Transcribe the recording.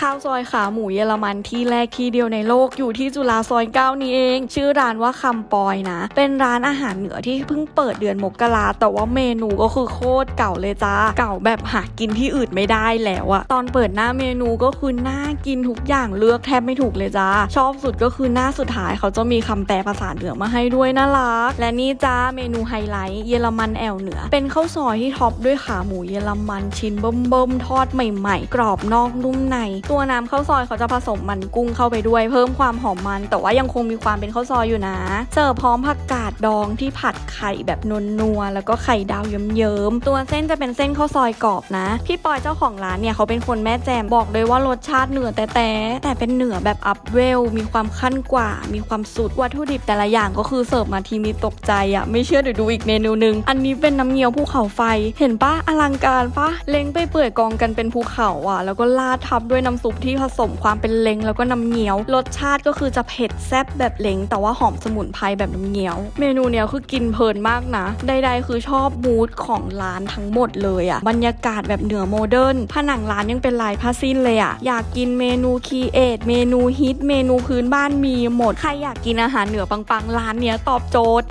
ข้าวซอยขาหมูเยอรมันที่แรกที่เดียวในโลกอยู่ที่จุฬาซอยเก้านี้เอง ชื่อร้านว่าคำปอยนะ เป็นร้านอาหารเหนือที่เพิ่งเปิดเดือนมกราแต่ว่าเมนูก็คือโคตรเก่าเลยจ้าเก่าแบบหากินที่อื่นไม่ได้แล้วอะตอนเปิดหน้าเมนูก็คือน่ากินทุกอย่างเลือกแทบไม่ถูกเลยจ้าชอบสุดก็คือหน้าสุดท้ายเขาจะมีคำแปลภาษาเหนือมาให้ด้วยน่ารัก และนี่จ้าเมนูไฮไลท์เยอรมันแอลเหนือ เป็นข้าวซอยที่ท็อปด้วยขาหมูเยอรมันชิ้นเบิ่มๆทอดใหม่ ๆ กรอบนอกนุ่มในตัวน้ำข้าวซอยเขาจะผสมมันกุ้งเข้าไปด้วย เพิ่มความหอมมัน แต่ว่ายังคงมีความเป็นข้าวซอยอยู่นะ เสิร์ฟพร้อมผักกาดดองที่ผัดไข่แบบนัวๆแล้วก็ไข่ดาวเยิ้มๆตัวเส้นจะเป็นเส้นข้าวซอยกรอบนะ พี่ปอยเจ้าของร้านเนี่ยเขาเป็นคนแม่แจมบอกเลยว่ารสชาติเหนือแต่แต่แต่เป็นเหนือแบบอัพเวลมีความขั้นกว่า มีความสุดวัตถุดิบแต่ละอย่างก็คือเสิร์ฟมาทีมีตกใจอะไม่เชื่อเดี๋ยวดูอีกเมนูหนึ่งอันนี้เป็นน้ำเงี้ยวภูเขาไฟ เห็นปะอลังการปะเล้งไปเปื่อยกองกันเป็นภูเขาอะแล้วก็ราดทับด้วยน้ำซุปที่ผสมความเป็นเล้งแล้วก็น้ำเงี้ยว รสชาติก็คือจะเผ็ดแซ่บแบบเล้งแต่ว่าหอมสมุนไพรแบบน้ำเงี้ยว เมนูเนี้ยคือกินเพลินมากนะ ใดๆคือชอบมูดของร้านทั้งหมดเลยอะบรรยากาศแบบเหนือโมเดิร์นผนังร้านยังเป็นลายผ้าสิ้นเลยอะอยากกินเมนูคีเอทเมนูฮิตเมนูพื้นบ้านมีหมด ใครอยากกินอาหารเหนือปังๆ ร้านเนี้ยตอบโจทย์